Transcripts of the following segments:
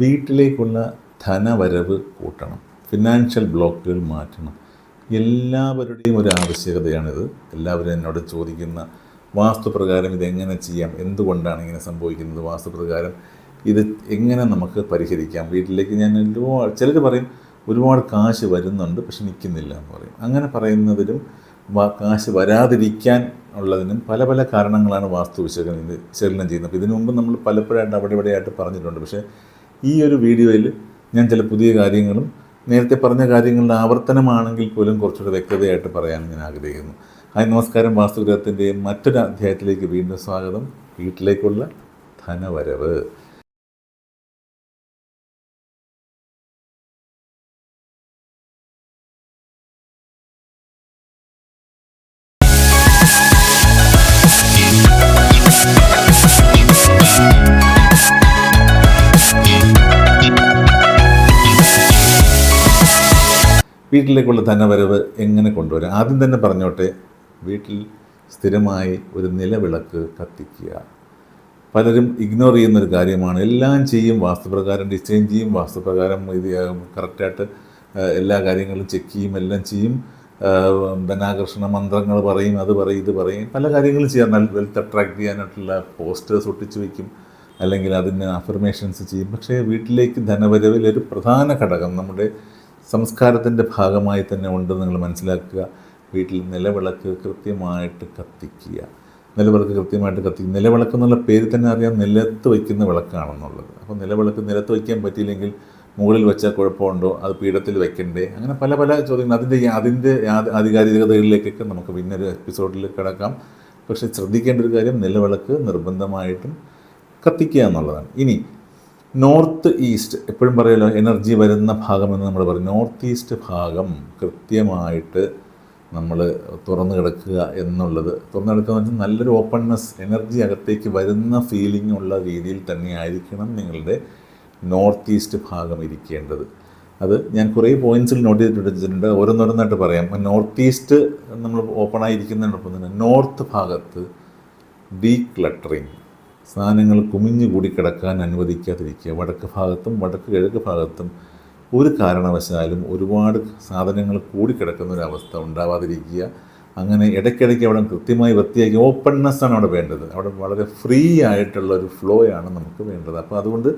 വീട്ടിലേക്കുള്ള ധനവരവ് കൂട്ടണം. ഫിനാൻഷ്യൽ ബ്ലോക്കുകൾ മാറ്റണം. എല്ലാവരുടെയും ഒരു ആവശ്യകതയാണിത്. എല്ലാവരും എന്നോട് ചോദിക്കുന്ന വാസ്തുപ്രകാരം ഇതെങ്ങനെ ചെയ്യാം? എന്തുകൊണ്ടാണ് ഇങ്ങനെ സംഭവിക്കുന്നത്? വാസ്തുപ്രകാരം ഇത് എങ്ങനെ നമുക്ക് പരിഹരിക്കാം? വീട്ടിലേക്ക് ഞാൻ ഒരുപാട് ചിലർ പറയും ഒരുപാട് കാശ് വരുന്നുണ്ട് പക്ഷെ നിൽക്കുന്നില്ല എന്ന് പറയും. അങ്ങനെ പറയുന്നതിലും കാശ് വരാതിരിക്കാൻ ഉള്ളതിനും പല പല കാരണങ്ങളാണ് വാസ്തു വിശകലനം വിശകലനം ചെയ്യുന്നത്. ഇതിനു മുമ്പ് നമ്മൾ പലപ്പോഴായിട്ട് അവിടെ ഇവിടെയായിട്ട് പറഞ്ഞിട്ടുണ്ട്. പക്ഷേ ഈ ഒരു വീഡിയോയിൽ ഞാൻ ചില പുതിയ കാര്യങ്ങളും നേരത്തെ പറഞ്ഞ കാര്യങ്ങളുടെ ആവർത്തനമാണെങ്കിൽ പോലും കുറച്ചുകൂടെ വ്യക്തതയായിട്ട് പറയാൻ ഞാൻ ആഗ്രഹിക്കുന്നു. ഹായ് നമസ്കാരം. വാസ്തുഗ്രഹത്തിന്റെയും മറ്റൊരു അധ്യായത്തിലേക്ക് വീണ്ടും സ്വാഗതം. വീട്ടിലേക്കുള്ള ധനവരവ്. വീട്ടിലേക്കുള്ള ധനവരവ് എങ്ങനെ കൊണ്ടുവരാം? ആദ്യം തന്നെ പറഞ്ഞോട്ടെ വീട്ടിൽ സ്ഥിരമായി ഒരു നിലവിളക്ക് കത്തിക്കുക. പലരും ഇഗ്നോർ ചെയ്യുന്ന ഒരു കാര്യമാണ്. എല്ലാം ചെയ്യും വാസ്തുപ്രകാരം ഡിസൈൻ ചെയ്യും വാസ്തുപ്രകാരം ഇത് കറക്റ്റായിട്ട് എല്ലാ കാര്യങ്ങളും ചെക്ക് ചെയ്യും എല്ലാം ചെയ്യും. ധനാകർഷണ മന്ത്രങ്ങൾ പറയും അത് പറയും ഇത് പറയും. പല കാര്യങ്ങളും ചെയ്യാം. നല്ല വെൽത്ത് അട്രാക്ട് ചെയ്യാനായിട്ടുള്ള പോസ്റ്റേഴ്സ് ഒട്ടിച്ച് വയ്ക്കും അല്ലെങ്കിൽ അതിന് അഫർമേഷൻസ് ചെയ്യും. പക്ഷേ വീട്ടിലേക്ക് ധനവരവിൽ ഒരു പ്രധാന ഘടകം നമ്മുടെ സംസ്കാരത്തിന്റെ ഭാഗമായി തന്നെ ഉണ്ട് നിങ്ങൾ മനസ്സിലാക്കുക. വീട്ടിൽ നിലവിളക്ക് കൃത്യമായിട്ട് കത്തിക്കുക. നിലവിളക്ക് കൃത്യമായിട്ട് കത്തിക്കുക. നിലവിളക്ക് എന്നുള്ള പേര് തന്നെ അറിയാം. നിലത്ത് വയ്ക്കുന്ന വിളക്കാണെന്നുള്ളത്. അപ്പോൾ നിലവിളക്ക് നിലത്ത് വയ്ക്കാൻ പറ്റിയില്ലെങ്കിൽ മുകളിൽ വെച്ചാൽ കുഴപ്പമുണ്ടോ? അത് പീഠത്തിൽ വെക്കണ്ടേ? അങ്ങനെ പല പല ചോദ്യങ്ങൾ. അതിന്റെ അതിന്റെ ആധ- ആധികാരികതകളിലേക്കൊക്കെ നമുക്ക് പിന്നൊരു എപ്പിസോഡിൽ കിടക്കാം. പക്ഷേ ശ്രദ്ധിക്കേണ്ട ഒരു കാര്യം നിലവിളക്ക് നിർബന്ധമായിട്ടും കത്തിക്കുക എന്നുള്ളതാണ്. ഇനി നോർത്ത് ഈസ്റ്റ് എപ്പോഴും പറയുമല്ലോ എനർജി വരുന്ന ഭാഗമെന്ന് നമ്മൾ പറയും. നോർത്ത് ഈസ്റ്റ് ഭാഗം കൃത്യമായിട്ട് നമ്മൾ തുറന്നു കിടക്കുക എന്നുള്ളത് തുറന്നു കിടക്കുക എന്ന് വെച്ചാൽ നല്ലൊരു ഓപ്പൺനെസ് എനർജി അകത്തേക്ക് വരുന്ന ഫീലിംഗ് ഉള്ള രീതിയിൽ തന്നെ ആയിരിക്കണം നിങ്ങളുടെ നോർത്ത് ഈസ്റ്റ് ഭാഗം ഇരിക്കേണ്ടത്. അത് ഞാൻ കുറേ പോയിന്റ്സിൽ നോട്ട് ചെയ്തിട്ട് വെച്ചിട്ടുണ്ട്. ഓരോന്നോരോന്നായിട്ട് പറയാം. നോർത്ത് ഈസ്റ്റ് നമ്മൾ ഓപ്പണായിരിക്കുന്നതിനൊപ്പം തന്നെ നോർത്ത് ഭാഗത്ത് ഡീക്ലട്ടറിങ് സാധനങ്ങൾ കുമിഞ്ഞു കൂടി കിടക്കാൻ അനുവദിക്കാതിരിക്കുക. വടക്ക് ഭാഗത്തും വടക്ക് കിഴക്ക് ഭാഗത്തും ഒരു കാരണവശാലും ഒരുപാട് സാധനങ്ങൾ കൂടിക്കിടക്കുന്ന ഒരു അവസ്ഥ ഉണ്ടാവാതിരിക്കുക. അങ്ങനെ ഇടയ്ക്കിടയ്ക്ക് അവിടെ കൃത്യമായി വൃത്തിയാക്കി ഓപ്പൺനെസ് ആണ് അവിടെ വേണ്ടത്. അവിടെ വളരെ ഫ്രീ ആയിട്ടുള്ള ഒരു ഫ്ലോ ആണ് നമുക്ക് വേണ്ടത്. അപ്പോൾ അതുകൊണ്ട്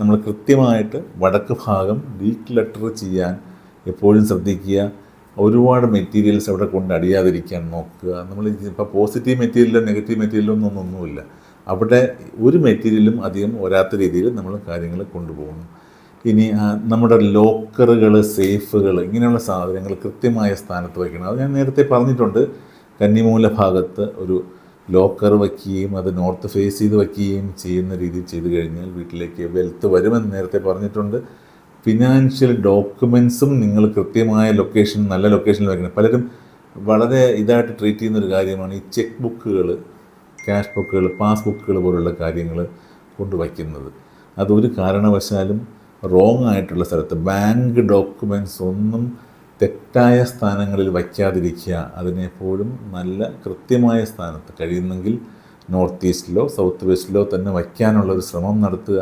നമ്മൾ കൃത്യമായിട്ട് വടക്ക് ഭാഗം ഡീക്ലട്ടർ ചെയ്യാൻ എപ്പോഴും ശ്രദ്ധിക്കുക. ഒരുപാട് മെറ്റീരിയൽസ് അവിടെ കൊണ്ട് അടിയാതിരിക്കാൻ നോക്കുക. നമ്മൾ ഇപ്പോൾ പോസിറ്റീവ് മെറ്റീരിയലോ നെഗറ്റീവ് മെറ്റീരിയലോ ഒന്നും ഒന്നുമില്ല. അവിടെ ഒരു മെറ്റീരിയലും അധികം വരാത്ത രീതിയിൽ നമ്മൾ കാര്യങ്ങൾ കൊണ്ടുപോകുന്നു. ഇനി നമ്മുടെ ലോക്കറുകൾ സേഫുകൾ ഇങ്ങനെയുള്ള സാധനങ്ങൾ കൃത്യമായ സ്ഥാനത്ത് വയ്ക്കണം. അത് ഞാൻ നേരത്തെ പറഞ്ഞിട്ടുണ്ട്. കന്നിമൂല ഭാഗത്ത് ഒരു ലോക്കർ വയ്ക്കുകയും അത് നോർത്ത് ഫേസ് ചെയ്ത് വയ്ക്കുകയും ചെയ്യുന്ന രീതിയിൽ ചെയ്തു കഴിഞ്ഞാൽ വീട്ടിലേക്ക് വെൽത്ത് വരുമെന്ന് നേരത്തെ പറഞ്ഞിട്ടുണ്ട്. ഫിനാൻഷ്യൽ ഡോക്യുമെൻസും നിങ്ങൾ കൃത്യമായ ലൊക്കേഷൻ നല്ല ലൊക്കേഷനിൽ വയ്ക്കണം. പലരും വളരെ ഇതായിട്ട് ട്രീറ്റ് ചെയ്യുന്ന ഒരു കാര്യമാണ് ഈ ചെക്ക് ബുക്കുകൾ. ക്യാഷ് ബുക്കുകൾ പാസ്ബുക്കുകൾ പോലുള്ള കാര്യങ്ങൾ കൊണ്ടുവയ്ക്കുന്നത്. അതൊരു കാരണവശാലും റോങ് ആയിട്ടുള്ള സ്ഥലത്ത് ബാങ്ക് ഡോക്യുമെന്റ്സ് ഒന്നും തെറ്റായ സ്ഥാനങ്ങളിൽ വയ്ക്കാതിരിക്കുക അതിനെപ്പോഴും നല്ല കൃത്യമായ സ്ഥാനത്ത് കഴിയുന്നെങ്കിൽ നോർത്ത് ഈസ്റ്റിലോ സൗത്ത് വെസ്റ്റിലോ തന്നെ വയ്ക്കാനുള്ള ഒരു ശ്രമം നടത്തുക.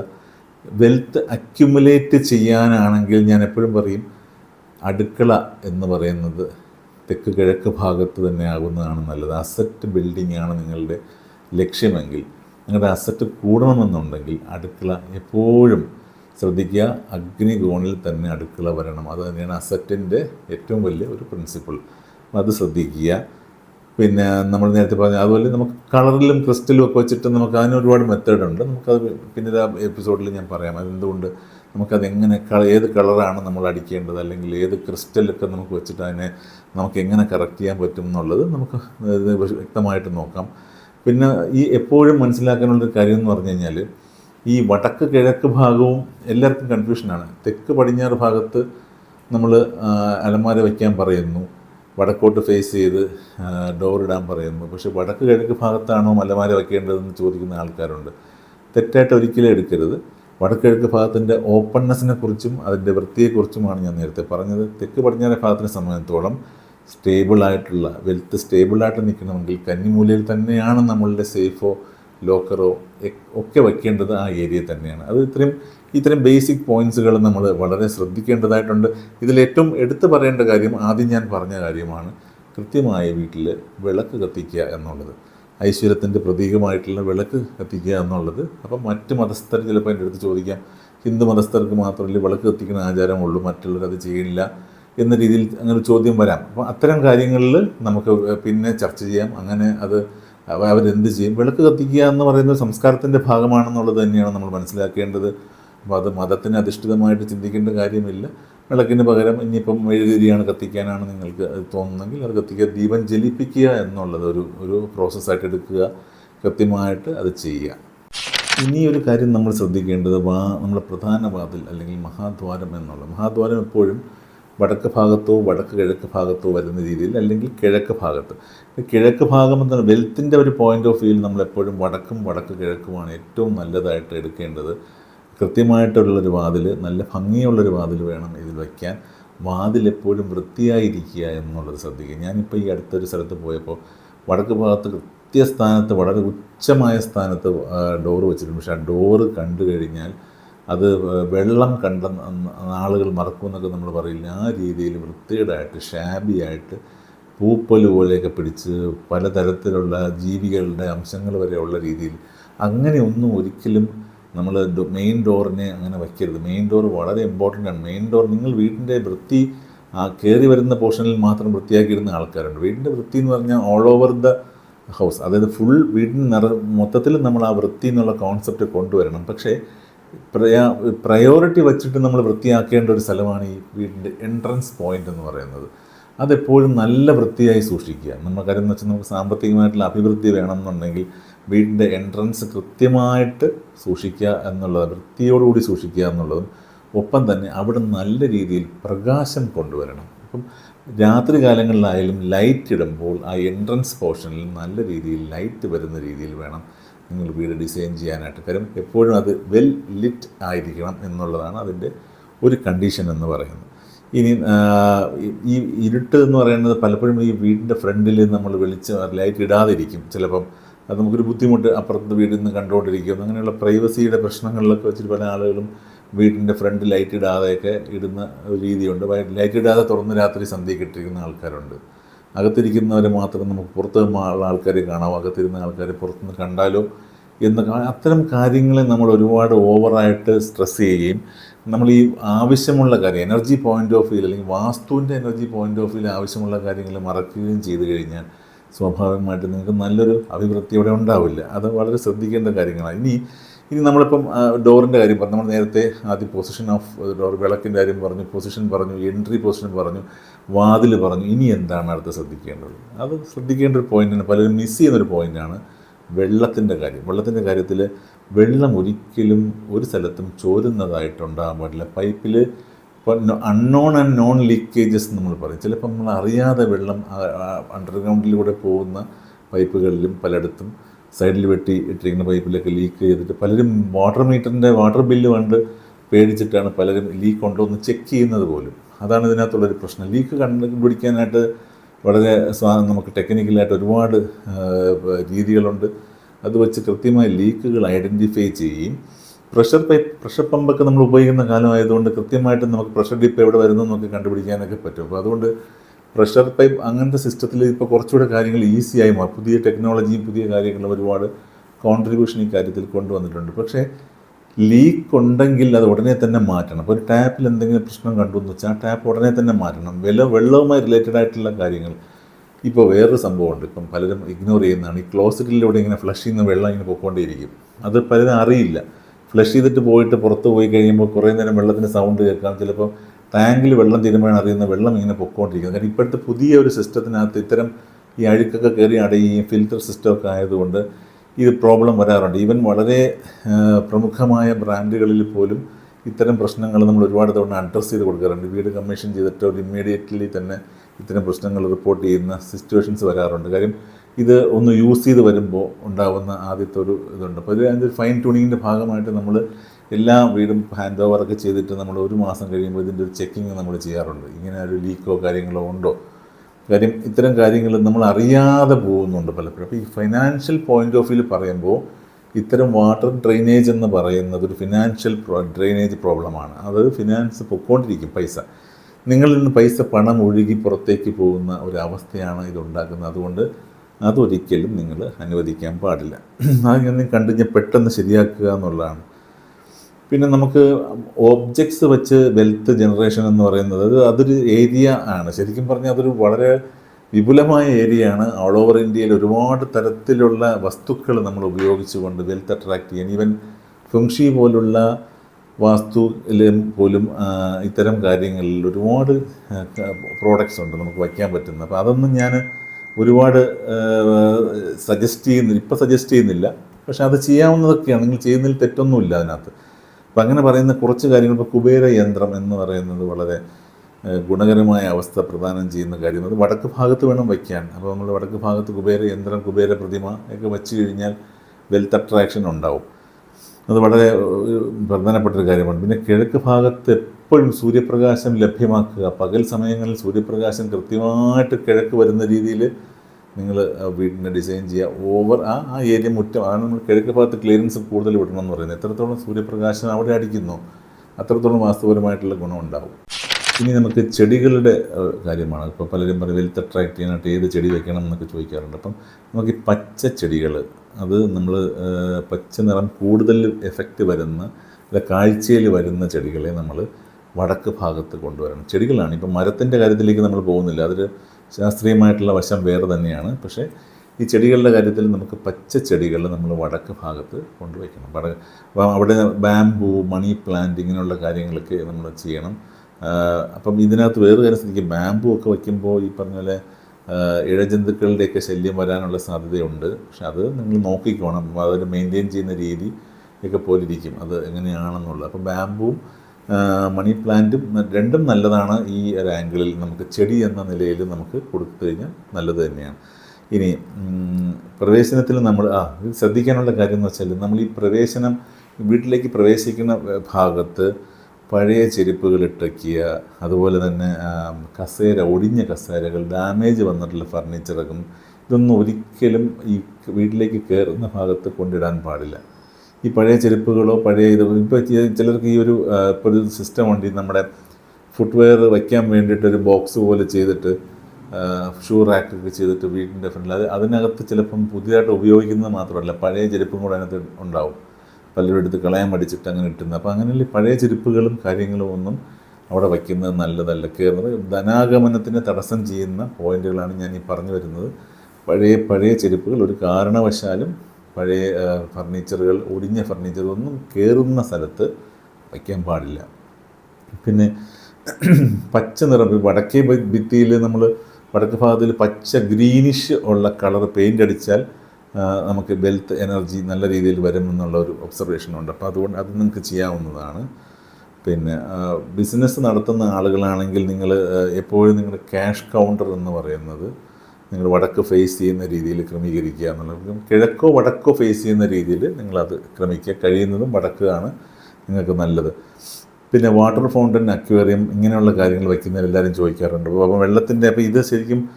വെൽത്ത് അക്യുമുലേറ്റ് ചെയ്യാനാണെങ്കിൽ ഞാൻ എപ്പോഴും പറയും അടുക്കള എന്ന് പറയുന്നത് തെക്ക് കിഴക്ക് ഭാഗത്ത് തന്നെ ആകുന്നതാണ് നല്ലത്. അസറ്റ് ബിൽഡിംഗ് ആണ് നിങ്ങളുടെ ലക്ഷ്യമെങ്കിൽ നിങ്ങളുടെ അസറ്റ് കൂടണമെന്നുണ്ടെങ്കിൽ അടുക്കള എപ്പോഴും ശ്രദ്ധിക്കുക. അഗ്നികോണിൽ തന്നെ അടുക്കള വരണം. അത് തന്നെയാണ് അസറ്റിന്റെ ഏറ്റവും വലിയ ഒരു പ്രിൻസിപ്പിൾ അത് ശ്രദ്ധിക്കുക. പിന്നെ നമ്മൾ നേരത്തെ പറഞ്ഞ അതുപോലെ നമുക്ക് കളറിലും ക്രിസ്റ്റലും ഒക്കെ വെച്ചിട്ട് നമുക്ക് അതിന് ഒരുപാട് മെത്തേഡ് ഉണ്ട്. നമുക്കത് പിന്നീട് എപ്പിസോഡിൽ ഞാൻ പറയാം. അതെന്തുകൊണ്ട് നമുക്കത് എങ്ങനെ ഏത് കളറാണ് നമ്മൾ അടിക്കേണ്ടത്? അല്ലെങ്കിൽ ഏത് ക്രിസ്റ്റലൊക്കെ നമുക്ക് വെച്ചിട്ട് അതിനെ നമുക്ക് എങ്ങനെ കറക്റ്റ് ചെയ്യാൻ പറ്റും എന്നുള്ളത് നമുക്ക് വ്യക്തമായിട്ട് നോക്കാം. പിന്നെ ഈ എപ്പോഴും മനസ്സിലാക്കാനുള്ളൊരു കാര്യം എന്ന് പറഞ്ഞു കഴിഞ്ഞാൽ ഈ വടക്ക് കിഴക്ക് ഭാഗവും എല്ലാവർക്കും കൺഫ്യൂഷനാണ് തെക്ക് പടിഞ്ഞാറ് ഭാഗത്ത് നമ്മൾ അലമാര വയ്ക്കാൻ പറയുന്നു. വടക്കോട്ട് ഫേസ് ചെയ്ത് ഡോർ ഇടാൻ പറയുന്നു. പക്ഷേ വടക്ക് കിഴക്ക് ഭാഗത്താണോ അലമാര വയ്ക്കേണ്ടതെന്ന് ചോദിക്കുന്ന ആൾക്കാരുണ്ട്. തെറ്റായിട്ട് ഒരിക്കലും എടുക്കരുത്. വടക്ക് കിഴക്ക് ഭാഗത്തിന്റെ ഓപ്പൺനെസ്സിനെ കുറിച്ചും അതിന്റെ വൃത്തിയെക്കുറിച്ചുമാണ് ഞാൻ നേരത്തെ പറഞ്ഞത്. തെക്ക് പടിഞ്ഞാറ് ഭാഗത്തിനെ സംബന്ധിച്ചിടത്തോളം സ്റ്റേബിളായിട്ടുള്ള വെൽത്ത് സ്റ്റേബിളായിട്ട് നിൽക്കണമെങ്കിൽ കന്നിമൂലയിൽ തന്നെയാണ് നമ്മളുടെ സേഫോ ലോക്കറോ ഒക്കെ വയ്ക്കേണ്ടത് ആ ഏരിയ തന്നെയാണ്. അത് ഇത്രയും ഇത്തരം ബേസിക് പോയിൻസുകൾ നമ്മൾ വളരെ ശ്രദ്ധിക്കേണ്ടതായിട്ടുണ്ട്. ഇതിലേറ്റവും എടുത്തു പറയേണ്ട കാര്യം ആദ്യം ഞാൻ പറഞ്ഞ കാര്യമാണ് കൃത്യമായ വീട്ടിൽ വിളക്ക് കത്തിക്കുക എന്നുള്ളത്. ഐശ്വര്യത്തിന്റെ പ്രതീകമായിട്ടുള്ള വിളക്ക് കത്തിക്കുക എന്നുള്ളത്. അപ്പം മറ്റ് മതസ്ഥർ ചിലപ്പോൾ എന്റെ അടുത്ത് ചോദിക്കാം ഹിന്ദു മതസ്ഥർക്ക് മാത്രമല്ലേ വിളക്ക് കത്തിക്കുന്ന ആചാരമുള്ളൂ മറ്റുള്ളവർ അത് ചെയ്യില്ല എന്ന രീതിയിൽ അങ്ങനെ ചോദ്യം വരാം. അപ്പോൾ അത്തരം കാര്യങ്ങളിൽ നമുക്ക് പിന്നെ ചർച്ച ചെയ്യാം. അങ്ങനെ അത് അവ- അവരെന്ത് ചെയ്യും? വിളക്ക് കത്തിക്കുക എന്ന് പറയുന്നത് സംസ്കാരത്തിന്റെ ഭാഗമാണെന്നുള്ളത് തന്നെയാണ് നമ്മൾ മനസ്സിലാക്കേണ്ടത്. അപ്പോൾ അത് മതത്തിന് അധിഷ്ഠിതമായിട്ട് ചിന്തിക്കേണ്ട കാര്യമില്ല. വിളക്കിന് പകരം ഇനിയിപ്പം മെഴുകുതിരിയാണ് കത്തിക്കാനാണ് നിങ്ങൾക്ക് തോന്നുന്നെങ്കിൽ അത് കത്തിക്കുക ദീപം ജലിപ്പിക്കുക എന്നുള്ളത് ഒരു ഒരു പ്രോസസ്സായിട്ട് എടുക്കുക കൃത്യമായിട്ട് അത് ചെയ്യുക. ഇനിയൊരു കാര്യം നമ്മൾ ശ്രദ്ധിക്കേണ്ടത് വാ നമ്മുടെ പ്രധാന വാതിൽ അല്ലെങ്കിൽ മഹാദ്വാരം എന്നുള്ളത് മഹാദ്വാരം എപ്പോഴും വടക്ക് ഭാഗത്തോ വടക്ക് കിഴക്ക് ഭാഗത്തോ വരുന്ന രീതിയിൽ അല്ലെങ്കിൽ കിഴക്ക് ഭാഗത്ത്. കിഴക്ക് ഭാഗം എന്ന വെൽത്തിന്റെ ഒരു പോയിന്റ് ഓഫ് വ്യൂവിൽ നമ്മളെപ്പോഴും വടക്കും വടക്ക് കിഴക്കുമാണ് ഏറ്റവും നല്ലതായിട്ട് എടുക്കേണ്ടത്. കൃത്യമായിട്ടുള്ളൊരു വാതിൽ നല്ല ഭംഗിയുള്ളൊരു വാതിൽ വേണം ഇതിൽ വയ്ക്കാൻ. വാതിൽ എപ്പോഴും വൃത്തിയായിരിക്കുക എന്നുള്ളത് ശ്രദ്ധിക്കുക. ഞാനിപ്പോൾ ഈ അടുത്തൊരു സ്ഥലത്ത് പോയപ്പോൾ വടക്ക് ഭാഗത്ത് കൃത്യസ്ഥാനത്ത് വളരെ ഉച്ചമായ സ്ഥാനത്ത് ഡോറ് വെച്ചിട്ടുണ്ട്. പക്ഷേ ആ ഡോറ് കണ്ടു കഴിഞ്ഞാൽ അത് വെള്ളം കണ്ട ആളുകൾ മറക്കുമെന്നൊക്കെ നമ്മൾ പറയില്ല? ആ രീതിയിൽ വൃത്തികേടായിട്ട് ഷാബിയായിട്ട് പൂപ്പൽ പോലെയൊക്കെ പിടിച്ച് പലതരത്തിലുള്ള ജീവികളുടെ അംശങ്ങൾ വരെ ഉള്ള രീതിയിൽ അങ്ങനെ ഒന്നും ഒരിക്കലും നമ്മൾ മെയിൻ ഡോറിനെ അങ്ങനെ വയ്ക്കരുത്. മെയിൻ ഡോർ വളരെ ഇമ്പോർട്ടന്റ് ആണ്. മെയിൻ ഡോർ നിങ്ങൾ വീടിന്റെ വൃത്തി കയറി വരുന്ന പോർഷനിൽ മാത്രം വൃത്തിയാക്കിയിരുന്ന ആൾക്കാരുണ്ട്. വീടിന്റെ വൃത്തി എന്ന് പറഞ്ഞാൽ ഓൾ ഓവർ ദ ഹൗസ് അതായത് ഫുൾ വീടിന് നിറ മൊത്തത്തിൽ നമ്മൾ ആ വൃത്തി എന്നുള്ള കോൺസെപ്റ്റ് കൊണ്ടുവരണം. പക്ഷേ പ്രയോറിറ്റി വച്ചിട്ട് നമ്മൾ വൃത്തിയാക്കേണ്ട ഒരു സ്ഥലമാണ് ഈ വീടിന്റെ എൻട്രൻസ് പോയിന്റ് എന്ന് പറയുന്നത്. അതെപ്പോഴും നല്ല വൃത്തിയായി സൂക്ഷിക്കുക. നമ്മൾ കാര്യം എന്ന് വെച്ചാൽ നമുക്ക് സാമ്പത്തികമായിട്ടുള്ള അഭിവൃദ്ധി വേണമെന്നുണ്ടെങ്കിൽ വീടിന്റെ എൻട്രൻസ് കൃത്യമായിട്ട് സൂക്ഷിക്കുക എന്നുള്ളത് വൃത്തിയോടുകൂടി സൂക്ഷിക്കുക എന്നുള്ളതും ഒപ്പം തന്നെ അവിടെ നല്ല രീതിയിൽ പ്രകാശം കൊണ്ടുവരണം. അപ്പം രാത്രി കാലങ്ങളിലായാലും ലൈറ്റ് ഇടുമ്പോൾ ആ എൻട്രൻസ് പോർഷനിൽ നല്ല രീതിയിൽ ലൈറ്റ് വരുന്ന രീതിയിൽ വേണം നിങ്ങൾ വീട് ഡിസൈൻ ചെയ്യാനായിട്ട് കാര്യം എപ്പോഴും അത് വെൽ ലിറ്റ് ആയിരിക്കണം എന്നുള്ളതാണ് അതിന്റെ ഒരു കണ്ടീഷൻ എന്ന് പറയുന്നത്. ഇനി ഈ- ഇരുട്ട് എന്ന് പറയുന്നത് പലപ്പോഴും ഈ വീടിന്റെ ഫ്രണ്ടിൽ നമ്മൾ വെളിച്ച് ലൈറ്റ് ഇടാതിരിക്കും. ചിലപ്പം അത് നമുക്കൊരു ബുദ്ധിമുട്ട് അപ്പുറത്ത് വീട്ടിൽ നിന്ന് കണ്ടുകൊണ്ടിരിക്കും. അങ്ങനെയുള്ള പ്രൈവസിയുടെ പ്രശ്നങ്ങളിലൊക്കെ വെച്ചിട്ട് പല ആളുകളും വീട്ടിന്റെ ഫ്രണ്ട് ലൈറ്റ് ഇടാതെയൊക്കെ ഇടുന്ന ഒരു രീതിയുണ്ട്. ലൈറ്റ് ഇടാതെ തുറന്ന് രാത്രി സന്ധ്യയ്ക്ക് ഇട്ടിരിക്കുന്ന ആൾക്കാരുണ്ട്. അകത്തിരിക്കുന്നവരെ മാത്രം നമുക്ക് പുറത്ത് ആൾക്കാരെ കാണാം. അകത്തിരുന്ന ആൾക്കാരെ പുറത്തുനിന്ന് കണ്ടാലോ എന്ന് അത്തരം കാര്യങ്ങളെ നമ്മൾ ഒരുപാട് ഓവറായിട്ട് സ്ട്രെസ് ചെയ്യുകയും നമ്മൾ ഈ ആവശ്യമുള്ള കാര്യം എനർജി പോയിന്റ് ഓഫ് വ്യൂ അല്ലെങ്കിൽ വാസ്തുവിന്റെ എനർജി പോയിന്റ് ഓഫ് വ്യൂ ആവശ്യമുള്ള കാര്യങ്ങൾ മറക്കുകയും ചെയ്തു കഴിഞ്ഞാൽ സ്വാഭാവികമായിട്ട് നിങ്ങൾക്ക് നല്ലൊരു അഭിവൃദ്ധി ഇവിടെ ഉണ്ടാവില്ല. അത് വളരെ ശ്രദ്ധിക്കേണ്ട കാര്യങ്ങളാണ്. ഇനി ഇനി നമ്മളിപ്പം ഡോറിന്റെ കാര്യം പറഞ്ഞു. നമ്മൾ നേരത്തെ ആദ്യം പൊസിഷൻ ഓഫ് ഡോർ വിളക്കിന്റെ കാര്യം പറഞ്ഞു പൊസിഷൻ പറഞ്ഞു എൻട്രി പൊസിഷൻ പറഞ്ഞു വാതിൽ പറഞ്ഞു. ഇനി എന്താണ് അടുത്ത് ശ്രദ്ധിക്കേണ്ടത്? അത് ശ്രദ്ധിക്കേണ്ട ഒരു പോയിന്റാണ് പലരും മിസ് ചെയ്യുന്നൊരു പോയിന്റാണ് വെള്ളത്തിന്റെ കാര്യം. വെള്ളത്തിന്റെ കാര്യത്തിൽ വെള്ളം ഒരിക്കലും ഒരു സ്ഥലത്തും ചോരുന്നതായിട്ടുണ്ടാകാൻ പാടില്ല. പൈപ്പിൽ ഇപ്പോൾ അൺനോൺ ആൻഡ് നോൺ ലീക്കേജസ് നമ്മൾ പറയും. ചിലപ്പോൾ നമ്മൾ അറിയാതെ വെള്ളം അണ്ടർഗ്രൗണ്ടിലൂടെ പോകുന്ന പൈപ്പുകളിലും പലയിടത്തും സൈഡിൽ വെട്ടി ഇട്ടിരിക്കുന്ന പൈപ്പിലൊക്കെ ലീക്ക് ചെയ്തിട്ട് പലരും വാട്ടർ മീറ്ററിന്റെ വാട്ടർ ബില്ല് കണ്ട് പേടിച്ചിട്ടാണ് പലരും ലീക്ക് ഉണ്ടോ എന്ന് ചെക്ക് ചെയ്യുന്നത് പോലും. അതാണ് ഇതിനകത്തുള്ളൊരു പ്രശ്നം. ലീക്ക് കണ്ടുപിടിക്കാനായിട്ട് വളരെ നമുക്ക് ടെക്നിക്കലായിട്ട് ഒരുപാട് രീതികളുണ്ട്. അത് വെച്ച് കൃത്യമായി ലീക്കുകൾ ഐഡന്റിഫൈ ചെയ്യുകയും പ്രഷർ പൈപ്പ് പ്രഷർ പമ്പൊക്കെ നമ്മൾ ഉപയോഗിക്കുന്ന കാലമായതുകൊണ്ട് കൃത്യമായിട്ട് നമുക്ക് പ്രഷർ ഡിപ്പ് എവിടെ വരുന്നു എന്നൊക്കെ കണ്ടുപിടിക്കാനൊക്കെ പറ്റും. അപ്പോൾ അതുകൊണ്ട് പ്രഷർ പൈപ്പ് അങ്ങനത്തെ സിസ്റ്റത്തിൽ ഇപ്പോൾ കുറച്ചുകൂടെ കാര്യങ്ങൾ ഈസിയായി മാറും. പുതിയ ടെക്നോളജിയും പുതിയ കാര്യങ്ങളും ഒരുപാട് കോൺട്രിബ്യൂഷൻ ഈ കാര്യത്തിൽ കൊണ്ടുവന്നിട്ടുണ്ട്. പക്ഷേ ലീക്ക് ഉണ്ടെങ്കിൽ അത് ഉടനെ തന്നെ മാറ്റണം. അപ്പോൾ ഒരു ടാപ്പിൽ എന്തെങ്കിലും പ്രശ്നം കണ്ടു എന്ന് വെച്ചാൽ ടാപ്പ് ഉടനെ തന്നെ മാറ്റണം. വില വെള്ളവുമായി റിലേറ്റഡ് ആയിട്ടുള്ള കാര്യങ്ങൾ. ഇപ്പോൾ വേറൊരു സംഭവമുണ്ട്. ഇപ്പം പലരും ഇഗ്നോർ ചെയ്യുന്നതാണ്. ഈ ക്ലോസറ്റിലൂടെ ഇങ്ങനെ ഫ്ലഷ് ചെയ്യുന്ന വെള്ളം ഇങ്ങനെ പോയിക്കൊണ്ടേയിരിക്കും. അത് പലരും അറിയില്ല. ഫ്ലഷ് ചെയ്തിട്ട് പോയിട്ട് പുറത്ത് പോയി കഴിയുമ്പോൾ കുറേ നേരം വെള്ളത്തിന് സൗണ്ട് കേൾക്കാം. ചിലപ്പോൾ ടാങ്കിൽ വെള്ളം തീരുമ്പോഴാണ് അറിയുന്ന വെള്ളം ഇങ്ങനെ പൊക്കോണ്ടിരിക്കുന്നത്. കാരണം ഇപ്പോഴത്തെ പുതിയ ഒരു സിസ്റ്റത്തിനകത്ത് ഇത്തരം ഈ അഴുക്കൊക്കെ കയറി അടയുകയും ഫിൽറ്റർ സിസ്റ്റമൊക്കെ ആയതുകൊണ്ട് ഇത് പ്രോബ്ലം വരാറുണ്ട്. ഈവൻ വളരെ പ്രമുഖമായ ബ്രാൻഡുകളിൽ പോലും ഇത്തരം പ്രശ്നങ്ങൾ നമ്മൾ ഒരുപാട് തവണ അഡ്രസ്സ് ചെയ്ത് കൊടുക്കാറുണ്ട്. വീട് കമ്മീഷൻ ചെയ്തിട്ട് ഒരു ഇമ്മീഡിയറ്റ്ലി തന്നെ ഇത്തരം പ്രശ്നങ്ങൾ റിപ്പോർട്ട് ചെയ്യുന്ന സിറ്റുവേഷൻസ് വരാറുണ്ട്. കാര്യം ഇത് ഒന്ന് യൂസ് ചെയ്ത് വരുമ്പോൾ ഉണ്ടാകുന്ന ആദ്യത്തെ ഒരു ഇതുണ്ട്. അപ്പോൾ ഇത് അതിന്റെ ഫൈൻ ട്യൂണിങ്ങിന്റെ ഭാഗമായിട്ട് നമ്മൾ എല്ലാ വീടും ഹാൻഡ് ഓവറൊക്കെ ചെയ്തിട്ട് നമ്മൾ ഒരു മാസം കഴിയുമ്പോൾ ഇതിന്റെ ഒരു ചെക്കിങ് നമ്മൾ ചെയ്യാറുണ്ട്. ഇങ്ങനെ ഒരു ലീക്കോ കാര്യങ്ങളോ ഉണ്ടോ? കാര്യം ഇത്തരം കാര്യങ്ങൾ നമ്മൾ അറിയാതെ പോകുന്നുണ്ട് പലപ്പോഴും. അപ്പോൾ ഈ ഫൈനാൻഷ്യൽ പോയിന്റ് ഓഫ് വ്യൂ പറയുമ്പോൾ ഇത്തരം വാട്ടർ ഡ്രെയിനേജ് എന്ന് പറയുന്നത് ഒരു ഫിനാൻഷ്യൽ ഡ്രെയിനേജ് പ്രോബ്ലമാണ് അത് ഫിനാൻസ് പൊക്കോണ്ടിരിക്കും പൈസ. നിങ്ങളിൽ നിന്ന് പൈസ പണം ഒഴുകി പുറത്തേക്ക് പോകുന്ന ഒരു അവസ്ഥയാണ് ഇതുണ്ടാക്കുന്നത് അതുകൊണ്ട് അതൊരിക്കലും നിങ്ങൾ അനുവദിക്കാൻ പാടില്ല. ഞാൻ കണ്ടു പെട്ടെന്ന് ശരിയാക്കുക എന്നുള്ളതാണ്. പിന്നെ നമുക്ക് ഓബ്ജക്ട്സ് വെച്ച് വെൽത്ത് ജനറേഷൻ എന്ന് പറയുന്നത് അത് അതൊരു ഏരിയ ആണ്. ശരിക്കും പറഞ്ഞാൽ അതൊരു വളരെ വിപുലമായ ഏരിയയാണ് ഓൾ ഓവർ ഇന്ത്യയിൽ ഒരുപാട് തരത്തിലുള്ള വസ്തുക്കൾ നമ്മൾ ഉപയോഗിച്ചുകൊണ്ട് വെൽത്ത് അട്രാക്ട് ചെയ്യാൻ ഈവൻ ഫുംഷി പോലുള്ള വാസ്തുവിലും പോലും ഇത്തരം കാര്യങ്ങളിൽ ഒരുപാട് പ്രോഡക്റ്റ്സ് ഉണ്ട് നമുക്ക് വയ്ക്കാൻ പറ്റുന്ന അപ്പോൾ അതൊന്നും ഞാൻ ഒരുപാട് സജസ്റ്റ് ചെയ്യുന്നില്ല ഇപ്പം സജസ്റ്റ് ചെയ്യുന്നില്ല. പക്ഷെ അത് ചെയ്യാവുന്നതൊക്കെയാണ്. നിങ്ങൾ ചെയ്യുന്നതിൽ തെറ്റൊന്നുമില്ല അതിനകത്ത്. അപ്പം അങ്ങനെ പറയുന്ന കുറച്ച് കാര്യങ്ങൾ ഇപ്പോൾ കുബേര യന്ത്രം എന്ന് പറയുന്നത് വളരെ ഗുണകരമായ അവസ്ഥ പ്രദാനം ചെയ്യുന്ന കാര്യം അത് വടക്ക് ഭാഗത്ത് വേണം വയ്ക്കാൻ. അപ്പോൾ നമ്മൾ വടക്ക് ഭാഗത്ത് കുബേര യന്ത്രം കുബേര പ്രതിമ ഒക്കെ വെച്ച് കഴിഞ്ഞാൽ വെൽത്ത് അട്രാക്ഷൻ ഉണ്ടാവും. അത് വളരെ പ്രധാനപ്പെട്ടൊരു കാര്യമാണ്. പിന്നെ കിഴക്ക് ഭാഗത്ത് എപ്പോഴും സൂര്യപ്രകാശം ലഭ്യമാക്കുക. പകൽ സമയങ്ങളിൽ സൂര്യപ്രകാശം കൃത്യമായിട്ട് കിഴക്ക് വരുന്ന രീതിയിൽ നിങ്ങൾ വീടിന്റെ ഡിസൈൻ ചെയ്യുക ഓവർ ആ ആ ഏരിയ മുറ്റം ആണ് നമ്മൾ കിഴക്ക് ഭാഗത്ത് ക്ലിയറൻസ് കൂടുതൽ വിടണം എന്ന് പറയുന്നത്. എത്രത്തോളം സൂര്യപ്രകാശം അവിടെ അടിക്കുന്നു അത്രത്തോളം വാസ്തുപരമായിട്ടുള്ള ഗുണം ഉണ്ടാവും. ഇനി നമുക്ക് ചെടികളുടെ കാര്യമാണ്. ഇപ്പോൾ പലരും പറയും വെൽത്ത് അട്രാക്ട് ചെയ്യാനായിട്ട് ഏത് ചെടി വെക്കണം എന്നൊക്കെ ചോദിക്കാറുണ്ട്. അപ്പം നമുക്ക് ഈ പച്ച ചെടികൾ അത് നമ്മൾ പച്ച നിറം കൂടുതൽ എഫക്റ്റ് വരുന്ന അല്ല കാഴ്ചയിൽ വരുന്ന ചെടികളെ നമ്മൾ വടക്ക് ഭാഗത്ത് കൊണ്ടുവരണം. ചെടികളാണ്. ഇപ്പം മരത്തിന്റെ കാര്യത്തിലേക്ക് നമ്മൾ പോകുന്നില്ല. അതൊരു ശാസ്ത്രീയമായിട്ടുള്ള വശം വേറെ തന്നെയാണ്. പക്ഷേ ഈ ചെടികളുടെ കാര്യത്തിൽ നമുക്ക് പച്ച ചെടികൾ നമ്മൾ വടക്ക് ഭാഗത്ത് കൊണ്ടുവയ്ക്കണം. വട അവിടെ ബാംബൂ മണി പ്ലാന്റ് ഇങ്ങനെയുള്ള കാര്യങ്ങളൊക്കെ നമ്മൾ ചെയ്യണം. അപ്പം ഇതിനകത്ത് വേറെ കാര്യം ശ്രദ്ധിക്കും ബാംബു ഒക്കെ വയ്ക്കുമ്പോൾ ഈ പറഞ്ഞ പോലെ ഇഴജന്തുക്കളുടെയൊക്കെ ശല്യം വരാനുള്ള സാധ്യതയുണ്ട്. പക്ഷെ അത് നിങ്ങൾ നോക്കിക്കോണം. അതിന് മെയിന്റെയിൻ ചെയ്യുന്ന രീതി ഒക്കെ പോലിരിക്കും. അത് എങ്ങനെയാണെന്നുള്ളത്. അപ്പോൾ ബാംബുവും മണി പ്ലാന്റും രണ്ടും നല്ലതാണ്. ഈ ഒരു ആംഗിളിൽ നമുക്ക് ചെടി എന്ന നിലയിൽ നമുക്ക് കൊടുത്തു കഴിഞ്ഞാൽ നല്ലത് തന്നെയാണ്. ഇനി പ്രവേശനത്തിൽ നമ്മൾ ആ ഇത് ശ്രദ്ധിക്കാനുള്ള കാര്യം എന്ന് വെച്ചാൽ നമ്മൾ ഈ പ്രവേശനം വീട്ടിലേക്ക് പ്രവേശിക്കുന്ന ഭാഗത്ത് പഴയ ചെരുപ്പുകൾ ഇട്ടക്കിയ അതുപോലെ തന്നെ കസേര ഒടിഞ്ഞ കസേരകൾ ഡാമേജ് വന്നിട്ടുള്ള ഫർണിച്ചറൊക്കെ ഇതൊന്നും ഒരിക്കലും ഈ വീട്ടിലേക്ക് കയറുന്ന ഭാഗത്ത് കൊണ്ടിടാൻ പാടില്ല. ഈ പഴയ ചെരുപ്പുകളോ പഴയ ഇത് ഇപ്പോൾ ചിലർക്ക് ഈ ഒരു ഇപ്പോൾ ഒരു സിസ്റ്റം ഉണ്ട്. നമ്മുടെ ഫുട്വെയർ വയ്ക്കാൻ വേണ്ടിയിട്ട് ഒരു ബോക്സ് പോലെ ചെയ്തിട്ട് ഷൂ റാക്കൊക്കെ ചെയ്തിട്ട് വീടിന്റെ ഫ്രണ്ടിൽ അത് അതിനകത്ത് ചിലപ്പം പുതിയതായിട്ട് ഉപയോഗിക്കുന്നത് മാത്രമല്ല പഴയ ചെരുപ്പും കൂടെ അതിനകത്ത് ഉണ്ടാവും. പലരും എടുത്ത് കളയാൻ പഠിച്ചിട്ട് അങ്ങനെ ഇട്ടുന്നത് അപ്പോൾ അങ്ങനെയുള്ള പഴയ ചെരുപ്പുകളും കാര്യങ്ങളും ഒന്നും അവിടെ വയ്ക്കുന്നത് നല്ലതല്ല. കയറുന്നത് ധനാഗമനത്തിന് തടസ്സം ചെയ്യുന്ന പോയിന്റുകളാണ് ഞാൻ ഈ പറഞ്ഞു വരുന്നത്. പഴയ പഴയ ചെരുപ്പുകൾ ഒരു കാരണവശാലും പഴയ ഫർണിച്ചറുകൾ ഒടിഞ്ഞ ഫർണിച്ചർ ഒന്നും കയറുന്ന സ്ഥലത്ത് വയ്ക്കാൻ പാടില്ല. പിന്നെ പച്ച നിറം വടക്കേ ഭിത്തിയിൽ നമ്മൾ വടക്ക് ഭാഗത്തിൽ പച്ച ഗ്രീനിഷ് ഉള്ള കളർ പെയിന്റ് അടിച്ചാൽ നമുക്ക് വെൽത്ത് എനർജി നല്ല രീതിയിൽ വരുമെന്നുള്ള ഒരു ഒബ്സർവേഷൻ ഉണ്ട്. അപ്പോൾ അതുകൊണ്ട് അത് നിങ്ങൾക്ക് ചെയ്യാവുന്നതാണ്. പിന്നെ ബിസിനസ് നടത്തുന്ന ആളുകളാണെങ്കിൽ നിങ്ങൾ എപ്പോഴും നിങ്ങളുടെ ക്യാഷ് കൗണ്ടർ എന്ന് പറയുന്നത് നിങ്ങൾ വടക്ക് ഫേസ് ചെയ്യുന്ന രീതിയിൽ ക്രമീകരിക്കുക എന്നുള്ളത്. കിഴക്കോ വടക്കോ ഫേസ് ചെയ്യുന്ന രീതിയിൽ നിങ്ങളത് ക്രമിക്കുക. കഴിയുന്നതും വടക്കാണ് നിങ്ങൾക്ക് നല്ലത്. പിന്നെ വാട്ടർ ഫൗണ്ടൻ അക്വേറിയം ഇങ്ങനെയുള്ള കാര്യങ്ങൾ വയ്ക്കുന്നതിൽ എല്ലാവരും ചോദിക്കാറുണ്ട്. അപ്പോൾ വെള്ളത്തിന്റെ അപ്പോൾ ഇത് ശരിക്കും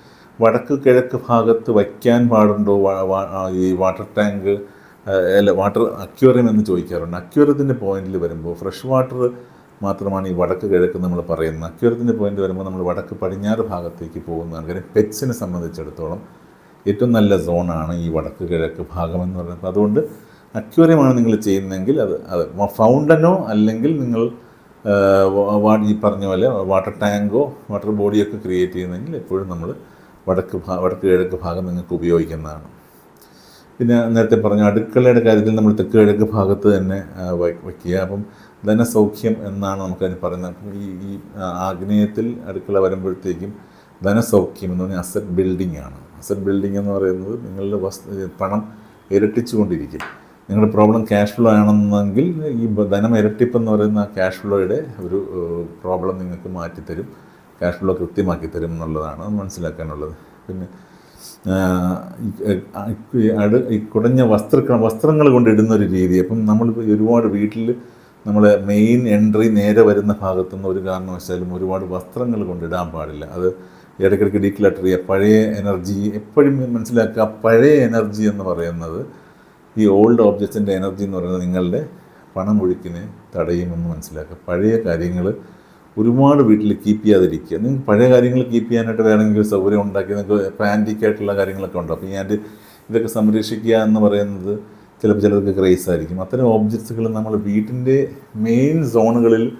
വടക്ക് കിഴക്ക് ഭാഗത്ത് വയ്ക്കാൻ പാടുണ്ടോ? ഈ വാട്ടർ ടാങ്ക് അല്ല വാട്ടർ അക്വേറിയം എന്ന് ചോദിക്കാറുണ്ട്. അക്വേറിയത്തിന്റെ പോയിന്റിൽ വരുമ്പോൾ ഫ്രഷ് വാട്ടർ മാത്രമാണ് ഈ വടക്ക് കിഴക്ക് നമ്മൾ പറയുന്നത് അക്യൂരത്തിന്റെ പോയിന്റ് വരുമ്പോൾ നമ്മൾ വടക്ക് പടിഞ്ഞാറ് ഭാഗത്തേക്ക് പോകുന്ന കാര്യം പെറ്റ്സിനെ സംബന്ധിച്ചിടത്തോളം ഏറ്റവും നല്ല സോണാണ് ഈ വടക്ക് കിഴക്ക് ഭാഗം എന്ന് പറയുന്നത്. അതുകൊണ്ട് അക്യൂരമാണ് നിങ്ങൾ ചെയ്യുന്നതെങ്കിൽ അത് അത് ഫൗണ്ടനോ അല്ലെങ്കിൽ നിങ്ങൾ ഈ പറഞ്ഞ പോലെ വാട്ടർ ടാങ്കോ വാട്ടർ ബോഡിയൊക്കെ ക്രിയേറ്റ് ചെയ്യുന്നെങ്കിൽ എപ്പോഴും നമ്മൾ വടക്ക് വടക്ക് കിഴക്ക് ഭാഗം നിങ്ങൾക്ക് ഉപയോഗിക്കുന്നതാണ്. പിന്നെ നേരത്തെ പറഞ്ഞു അടുക്കളയുടെ കാര്യത്തിൽ നമ്മൾ തെക്ക് കിഴക്ക് ഭാഗത്ത് തന്നെ വയ്ക്കുക. അപ്പം ധനസൗഖ്യം എന്നാണ് നമുക്കതിന് പറയുന്നത്. ഈ ഈ ആഗ്നേയത്തിൽ അടുക്കള വരുമ്പോഴത്തേക്കും ധനസൗഖ്യം എന്ന് പറഞ്ഞാൽ അസറ്റ് ബിൽഡിംഗ് ആണ്. അസറ്റ് ബിൽഡിംഗ് എന്ന് പറയുന്നത് നിങ്ങളുടെ വസ്തു പണം ഇരട്ടിച്ചുകൊണ്ടിരിക്കും. നിങ്ങളുടെ പ്രോബ്ലം ക്യാഷ് ഫ്ലോ ആണെന്നെങ്കിൽ ഈ ധനം ഇരട്ടിപ്പ് എന്ന് പറയുന്ന ക്യാഷ് ഫ്ലോയുടെ ഒരു പ്രോബ്ലം നിങ്ങൾക്ക് മാറ്റിത്തരും. ക്യാഷ് ഫ്ലോ കൃത്യമാക്കി തരും എന്നുള്ളതാണ് മനസ്സിലാക്കാനുള്ളത്. പിന്നെ ഈ കുടഞ്ഞ വസ്ത്ര വസ്ത്രങ്ങൾ കൊണ്ടിടുന്ന ഒരു രീതി. അപ്പം നമ്മൾ ഒരുപാട് വീട്ടിൽ നമ്മൾ മെയിൻ എൻട്രി നേരെ വരുന്ന ഭാഗത്തുനിന്ന് ഒരു കാരണവശാലും ഒരുപാട് വസ്ത്രങ്ങൾ കൊണ്ടിടാൻ പാടില്ല. അത് ഇടയ്ക്കിടയ്ക്ക് ഡീക്ലട്ടർ ചെയ്യുക. പഴയ എനർജി എപ്പോഴും മനസ്സിലാക്കുക. പഴയ എനർജി എന്ന് പറയുന്നത് ഈ ഓൾഡ് ഓബ്ജക്ട്സിന്റെ എനർജി എന്ന് പറയുന്നത് നിങ്ങളുടെ പണം ഒഴുക്കിനെ തടയുമെന്ന് മനസ്സിലാക്കുക. പഴയ കാര്യങ്ങൾ ഒരുപാട് വീട്ടിൽ കീപ്പ് ചെയ്യാതിരിക്കുക. നിങ്ങൾ പഴയ കാര്യങ്ങൾ കീപ്പ് ചെയ്യാനായിട്ട് വേണമെങ്കിൽ സൗകര്യം ഉണ്ടാക്കി നിങ്ങൾക്ക് ഇപ്പോൾ കാര്യങ്ങളൊക്കെ ഉണ്ട്? അപ്പോൾ ഞാൻ ഇതൊക്കെ സംരക്ഷിക്കുക എന്ന് പറയുന്നത് ചിലപ്പോൾ ചിലർക്ക് ക്രേസ് ആയിരിക്കും. അത്തരം ഓബ്ജക്ട്സുകൾ നമ്മൾ വീട്ടിന്റെ മെയിൻ സോണുകളിൽ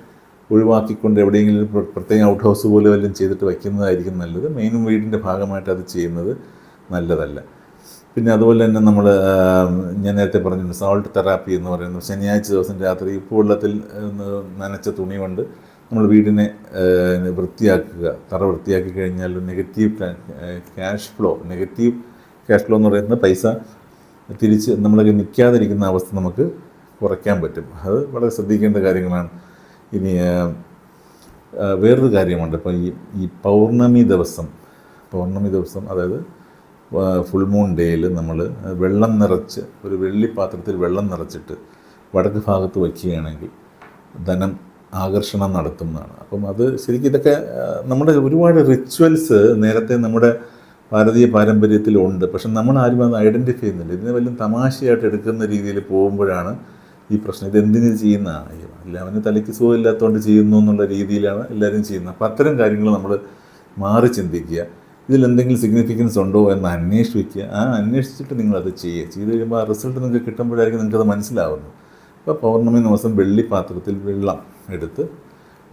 ഒഴിവാക്കിക്കൊണ്ട് എവിടെയെങ്കിലും പ്രത്യേകം പ്ര- ഔട്ട് ഹൗസ് പോലെ വല്ലതും ചെയ്തിട്ട് വയ്ക്കുന്നതായിരിക്കും നല്ലത്. മെയിനും വീടിന്റെ ഭാഗമായിട്ട് അത് ചെയ്യുന്നത് നല്ലതല്ല. പിന്നെ അതുപോലെ തന്നെ നമ്മൾ ഞാൻ നേരത്തെ പറഞ്ഞിട്ടുണ്ട് സോൾട്ട് തെറാപ്പി എന്ന് പറയുന്നത് ശനിയാഴ്ച ദിവസം രാത്രി ഉപ്പ് വെള്ളത്തിൽ നനച്ച തുണി കൊണ്ട് നമ്മൾ വീടിനെ വൃത്തിയാക്കുക തറ വൃത്തിയാക്കി കഴിഞ്ഞാൽ negative cash flow negative cash flow എന്ന് പറയുന്നത് പൈസ തിരിച്ച് നമ്മളൊക്കെ നിൽക്കാതിരിക്കുന്ന അവസ്ഥ നമുക്ക് കുറയ്ക്കാൻ പറ്റും. അത് വളരെ ശ്രദ്ധിക്കേണ്ട കാര്യങ്ങളാണ്. ഇനി വേറൊരു കാര്യമുണ്ട്. ഇപ്പോൾ ഈ ഈ പൗർണമി ദിവസം പൗർണമി ദിവസം അതായത് ഫുൾ മൂൺ ഡേയിൽ നമ്മൾ വെള്ളം നിറച്ച് ഒരു വെള്ളിപ്പാത്രത്തിൽ വെള്ളം നിറച്ചിട്ട് വടക്ക് ഭാഗത്ത് വയ്ക്കുകയാണെങ്കിൽ ധനം ആകർഷണം നടത്തുന്നതാണ്. അപ്പം അത് ശരിക്കും ഇതൊക്കെ നമ്മുടെ ഒരുപാട് റിച്വൽസ് നേരത്തെ നമ്മുടെ ഭാരതീയ പാരമ്പര്യത്തിലുണ്ട്. പക്ഷെ നമ്മൾ ആരും അത് ഐഡന്റിഫൈ ചെയ്യുന്നില്ല. ഇതിനെ വല്ലതും തമാശയായിട്ട് എടുക്കുന്ന രീതിയിൽ പോകുമ്പോഴാണ് ഈ പ്രശ്നം. ഇത് എന്തിനു ചെയ്യുന്ന? അല്ല അവന് തലയ്ക്ക് സുഖമില്ലാത്തതുകൊണ്ട് ചെയ്യുന്നു എന്നുള്ള രീതിയിലാണ് എല്ലാവരും ചെയ്യുന്നത്. അപ്പം അത്തരം കാര്യങ്ങൾ നമ്മൾ മാറി ചിന്തിക്കുക. ഇതിൽ എന്തെങ്കിലും സിഗ്നിഫിക്കൻസ് ഉണ്ടോ എന്ന് അന്വേഷിക്കുക. ആ അന്വേഷിച്ചിട്ട് നിങ്ങളത് ചെയ്യുക. ചെയ്ത് കഴിയുമ്പോൾ ആ റിസൾട്ട് നിങ്ങൾക്ക് കിട്ടുമ്പോഴായിരിക്കും നിങ്ങൾക്കത് മനസ്സിലാവുന്നത്. അപ്പോൾ പൗർണമി ദിവസം വെള്ളി പാത്രത്തിൽ വെള്ളം. എടുത്ത്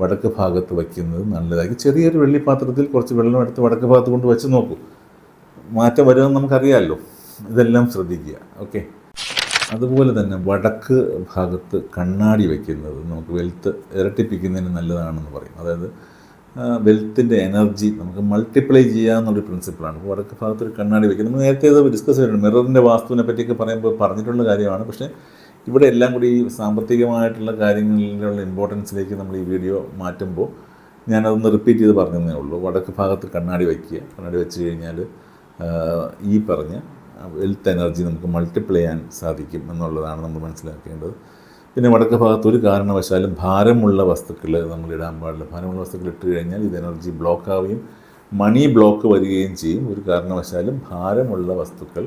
വടക്ക് ഭാഗത്ത് വയ്ക്കുന്നത് നല്ലതായിരിക്കും ചെറിയൊരു വെള്ളിപ്പാത്രത്തിൽ കുറച്ച് വെള്ളം എടുത്ത് വടക്ക് ഭാഗത്ത് കൊണ്ട് വെച്ച് നോക്കൂ. മാറ്റം വരുമെന്ന് നമുക്കറിയാമല്ലോ ഇതെല്ലാം ശ്രദ്ധിക്കുക. ഓക്കെ. അതുപോലെ തന്നെ വടക്ക് ഭാഗത്ത് കണ്ണാടി വയ്ക്കുന്നത് നമുക്ക് വെൽത്ത് ഇരട്ടിപ്പിക്കുന്നതിന് നല്ലതാണെന്ന് പറയും. അതായത് വെൽത്തിന്റെ എനർജി നമുക്ക് മൾട്ടിപ്ലൈ ചെയ്യാന്നുള്ളൊരു പ്രിൻസിപ്പിളാണ്. അപ്പോൾ വടക്ക് ഭാഗത്ത് ഒരു കണ്ണാടി വയ്ക്കുന്നത്. നമ്മൾ നേരത്തെ ഇത് ഡിസ്കസ് ചെയ്തിട്ടുണ്ട്. മിററിന്റെ വാസ്തുവിനെ പറ്റിയൊക്കെ പറയുമ്പോൾ പറഞ്ഞിട്ടുള്ള കാര്യമാണ്. പക്ഷേ ഇവിടെ എല്ലാം കൂടി ഈ സാമ്പത്തികമായിട്ടുള്ള കാര്യങ്ങളിലുള്ള ഇമ്പോർട്ടൻസിലേക്ക് നമ്മൾ ഈ വീഡിയോ മാറ്റുമ്പോൾ ഞാനതൊന്ന് റിപ്പീറ്റ് ചെയ്ത് പറഞ്ഞതേ ഉള്ളൂ. വടക്ക് ഭാഗത്ത് കണ്ണാടി വയ്ക്കുക. കണ്ണാടി വെച്ച് കഴിഞ്ഞാൽ ഈ പറഞ്ഞ വെൽത്ത് എനർജി നമുക്ക് മൾട്ടിപ്ലൈ ചെയ്യാൻ സാധിക്കും എന്നുള്ളതാണ് നമ്മൾ മനസ്സിലാക്കേണ്ടത്. പിന്നെ വടക്ക് ഭാഗത്ത് ഒരു കാരണവശാലും ഭാരമുള്ള വസ്തുക്കൾ നമ്മൾ ഇടാൻ പാടില്ല. ഭാരമുള്ള വസ്തുക്കൾ ഇട്ട് കഴിഞ്ഞാൽ ഇത് എനർജി ബ്ലോക്ക് ആവുകയും മണി ബ്ലോക്ക് വരികയും ചെയ്യും. ഒരു കാരണവശാലും ഭാരമുള്ള വസ്തുക്കൾ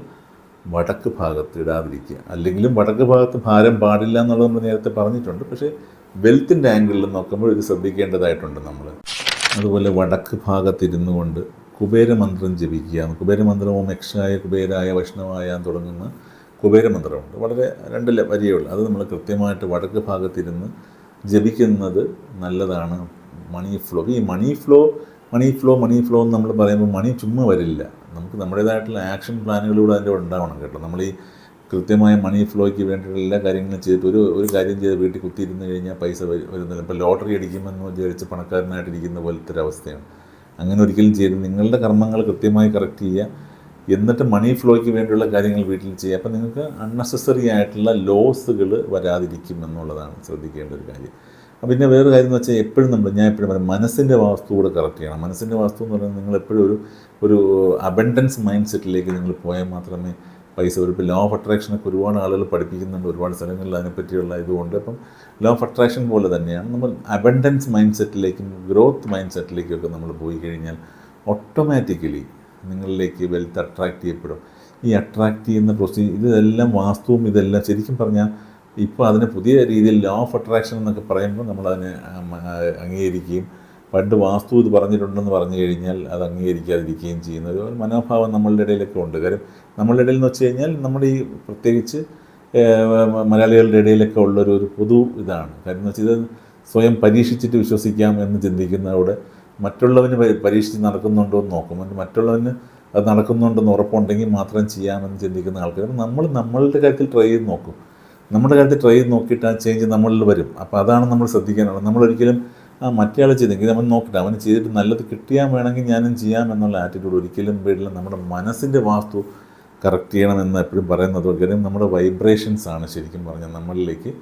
വടക്ക് ഭാഗത്ത് ഇടാതിരിക്കുക. അല്ലെങ്കിലും വടക്ക് ഭാഗത്ത് ഭാരം പാടില്ല എന്നുള്ളത് നമ്മൾ നേരത്തെ പറഞ്ഞിട്ടുണ്ട്. പക്ഷേ വെൽത്തിന്റെ ആംഗിളിൽ നോക്കുമ്പോൾ ഇത് ശ്രദ്ധിക്കേണ്ടതായിട്ടുണ്ട് നമ്മൾ അതുപോലെ വടക്ക് ഭാഗത്തിരുന്നു കൊണ്ട് കുബേരമന്ത്രം ജപിക്കുക. കുബേരമന്ത്രം ഓം യക്ഷായ കുബേരായ വൈഷ്ണവായ തുടങ്ങുന്ന കുബേരമന്ത്രമുണ്ട്. വളരെ രണ്ട് ഉള്ളൂ. അത് നമ്മൾ കൃത്യമായിട്ട് വടക്ക് ഭാഗത്തിരുന്ന് ജപിക്കുന്നത് നല്ലതാണ്. മണി ഫ്ലോ ഈ money flow money flow money flow എന്ന് നമ്മൾ പറയുമ്പോൾ മണി ചുമ്മാ വരില്ല. നമുക്ക് നമ്മുടേതായിട്ടുള്ള ആക്ഷൻ പ്ലാനുകളിലൂടെ അതിന്റെ ഉണ്ടാവണം കേട്ടോ. നമ്മൾ ഈ കൃത്യമായ മണി ഫ്ലോയ്ക്ക് വേണ്ടിയിട്ടുള്ള എല്ലാ കാര്യങ്ങളും ചെയ്തിട്ട് ഒരു ഒരു കാര്യം ചെയ്ത് വീട്ടിൽ കുത്തിയിരുന്ന് കഴിഞ്ഞാൽ പൈസ വരു- വരുന്നില്ല. ഇപ്പോൾ ലോട്ടറി അടിക്കുമെന്ന് വിചാരിച്ച് പണക്കാരനായിട്ടിരിക്കുന്ന പോലത്തെ ഒരു അവസ്ഥയാണ്. അങ്ങനെ ഒരിക്കലും ചെയ്ത് നിങ്ങളുടെ കർമ്മങ്ങൾ കൃത്യമായി കറക്റ്റ് ചെയ്യുക. എന്നിട്ട് മണി ഫ്ലോയ്ക്ക് വേണ്ടിയുള്ള കാര്യങ്ങൾ വീട്ടിൽ ചെയ്യുക. അപ്പം നിങ്ങൾക്ക് അൺനെസസറി ആയിട്ടുള്ള ലോസുകൾ വരാതിരിക്കും എന്നുള്ളതാണ് ശ്രദ്ധിക്കേണ്ട ഒരു കാര്യം. പിന്നെ വേറൊരു കാര്യം എന്ന് വെച്ചാൽ എപ്പോഴും നമ്മൾ ഞാൻ എപ്പോഴും പറയും മനസ്സിന്റെ വാസ്തു കൂടെ കറക്റ്റ് ചെയ്യണം. മനസ്സിന്റെ വാസ്തു എന്ന് പറയുന്നത് നിങ്ങൾ എപ്പോഴും ഒരു ഒരു അബൻഡൻസ് മൈൻഡ് സെറ്റിലേക്ക് നിങ്ങൾ പോയാൽ മാത്രമേ പൈസ ഒരു ലോ ഓഫ് അട്രാക്ഷനൊക്കെ ഒരുപാട് ആളുകൾ പഠിപ്പിക്കുന്നുണ്ട് ഒരുപാട് സ്ഥലങ്ങളിൽ അതിനെപ്പറ്റിയുള്ള ഇതുകൊണ്ട്. അപ്പം ലോ ഓഫ് അട്രാക്ഷൻ പോലെ തന്നെയാണ് നമ്മൾ അബൻഡൻസ് മൈൻഡ് സെറ്റിലേക്കും ഗ്രോത്ത് മൈൻഡ് സെറ്റിലേക്കും ഒക്കെ നമ്മൾ പോയി കഴിഞ്ഞാൽ ഓട്ടോമാറ്റിക്കലി നിങ്ങളിലേക്ക് വെൽത്ത് അട്രാക്റ്റ് ചെയ്യപ്പെടും. ഈ അട്രാക്റ്റ് ചെയ്യുന്ന പ്രൊസീ ഇതെല്ലാം വാസ്തുവും ഇതെല്ലാം ശരിക്കും പറഞ്ഞാൽ ഇപ്പോൾ അതിന് പുതിയ രീതിയിൽ ലോ ഓഫ് അട്രാക്ഷൻ എന്നൊക്കെ പറയുമ്പോൾ നമ്മളതിനെ അംഗീകരിക്കുകയും പണ്ട് വാസ്തു ഇത് പറഞ്ഞിട്ടുണ്ടെന്ന് പറഞ്ഞു കഴിഞ്ഞാൽ അത് അംഗീകരിക്കാതിരിക്കുകയും ചെയ്യുന്ന ഒരു മനോഭാവം നമ്മളുടെ ഇടയിലൊക്കെ ഉണ്ട്. കാര്യം നമ്മളുടെ ഇടയിൽ എന്ന് വെച്ച് കഴിഞ്ഞാൽ നമ്മുടെ ഈ പ്രത്യേകിച്ച് മലയാളികളുടെ ഇടയിലൊക്കെ ഉള്ളൊരു ഒരു പൊതു ഇതാണ്. കാര്യം എന്ന് വെച്ചാൽ ഇത് സ്വയം പരീക്ഷിച്ചിട്ട് വിശ്വസിക്കാം എന്ന് ചിന്തിക്കുന്നതോടെ മറ്റുള്ളവന് പരീക്ഷിച്ച് നടക്കുന്നുണ്ടോ എന്ന് നോക്കും മറ്റുള്ളവന് അത് നടക്കുന്നുണ്ടെന്ന് ഉറപ്പുണ്ടെങ്കിൽ മാത്രം ചെയ്യാമെന്ന് ചിന്തിക്കുന്ന ആൾക്കാർ നമ്മൾ നമ്മളുടെ കാര്യത്തിൽ ട്രൈ ചെയ്ത് നോക്കും. നമ്മുടെ കാര്യത്തിൽ ട്രൈ ചെയ്ത് നോക്കിയിട്ട് ആ ചേഞ്ച് നമ്മളിൽ വരും. അപ്പോൾ അതാണ് നമ്മൾ ശ്രദ്ധിക്കാനുള്ളത്. നമ്മളൊരിക്കലും ആ മറ്റേ ആൾ ചെയ്തെങ്കിൽ അവൻ നോക്കട്ടെ. അവന് ചെയ്തിട്ട് നല്ലത് കിട്ടിയാൽ വേണമെങ്കിൽ ഞാനും ചെയ്യാം എന്നുള്ള ആറ്റിറ്റ്യൂഡ് ഒരിക്കലും വീട്ടിൽ നമ്മുടെ മനസ്സിന്റെ വാസ്തു കറക്റ്റ് ചെയ്യണമെന്ന് എപ്പോഴും പറയുന്നത് കാര്യം നമ്മുടെ വൈബ്രേഷൻസ് ആണ് ശരിക്കും പറഞ്ഞാൽ നമ്മളിലേക്ക്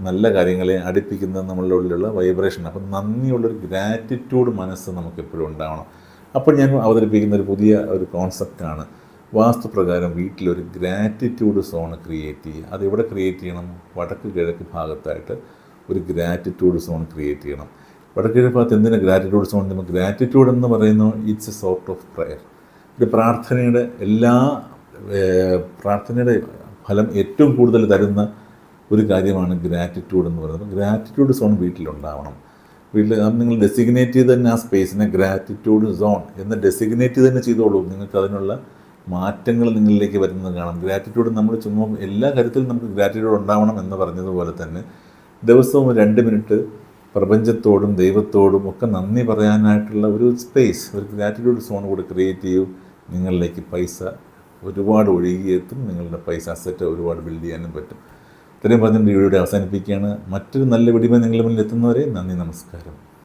നല്ല കാര്യങ്ങളെ അടുപ്പിക്കുന്ന നമ്മളുടെ ഉള്ളിലുള്ള വൈബ്രേഷൻ അപ്പം നന്ദിയുള്ളൊരു ഗ്രാറ്റിറ്റ്യൂഡ് മനസ്സ് നമുക്ക് എപ്പോഴും ഉണ്ടാവണം. അപ്പോൾ ഞാൻ അവതരിപ്പിക്കുന്ന ഒരു പുതിയ ഒരു കോൺസെപ്റ്റാണ് വാസ്തുപ്രകാരം വീട്ടിലൊരു ഗ്രാറ്റിറ്റ്യൂഡ് സോൺ ക്രിയേറ്റ് ചെയ്യുക. അതെവിടെ ക്രിയേറ്റ് ചെയ്യണം? വടക്ക് കിഴക്ക് ഭാഗത്തായിട്ട് ഒരു ഗ്രാറ്റിറ്റ്യൂഡ് സോൺ ക്രിയേറ്റ് ചെയ്യണം. വടക്ക് കിഴക്ക് ഭാഗത്ത് എന്തിനാണ് ഗ്രാറ്റിറ്റ്യൂഡ് സോൺ നമ്മൾ ഗ്രാറ്റിറ്റ്യൂഡ് എന്ന് പറയുന്നത് it's a sort of prayer ഒരു പ്രാർത്ഥനയുടെ എല്ലാ പ്രാർത്ഥനയുടെ ഫലം ഏറ്റവും കൂടുതൽ തരുന്ന ഒരു കാര്യമാണ് ഗ്രാറ്റിറ്റ്യൂഡ് എന്ന് പറയുന്നത്. ഗ്രാറ്റിറ്റ്യൂഡ് സോൺ വീട്ടിലുണ്ടാവണം. വീട്ടിൽ നിങ്ങൾ ഡെസിഗ്നേറ്റ് ചെയ്ത് തന്നെ ആ സ്പേസിനെ ഗ്രാറ്റിറ്റ്യൂഡ് സോൺ എന്ന് ഡെസിഗ്നേറ്റ് തന്നെ ചെയ്തോളൂ. നിങ്ങൾക്ക് അതിനുള്ള മാറ്റങ്ങൾ നിങ്ങളിലേക്ക് വരുന്നത് കാണാം. ഗ്രാറ്റിറ്റ്യൂഡ് നമ്മൾ ചുമ്മാ എല്ലാ കാര്യത്തിലും നമുക്ക് ഗ്രാറ്റിറ്റ്യൂഡ് ഉണ്ടാവണം എന്ന് പറഞ്ഞതുപോലെ തന്നെ ദിവസവും രണ്ട് മിനിറ്റ് പ്രപഞ്ചത്തോടും ദൈവത്തോടും ഒക്കെ നന്ദി പറയാനായിട്ടുള്ള ഒരു സ്പേസ് ഒരു ഗ്രാറ്റിറ്റ്യൂഡ് സോൺ കൂടെ ക്രിയേറ്റ് ചെയ്യും. നിങ്ങളിലേക്ക് പൈസ ഒരുപാട് ഒഴുകിയെത്തും. നിങ്ങളുടെ പൈസ അസറ്റ് ഒരുപാട് ബിൽഡ് ചെയ്യാനും പറ്റും. ഇത്രയും പറഞ്ഞ വീഡിയോയുടെ അവസാനിപ്പിക്കുകയാണ്. മറ്റൊരു നല്ല വീഡിയോ നിങ്ങളുടെ മുന്നിൽ എത്തുന്നവരെ നന്ദി നമസ്കാരം.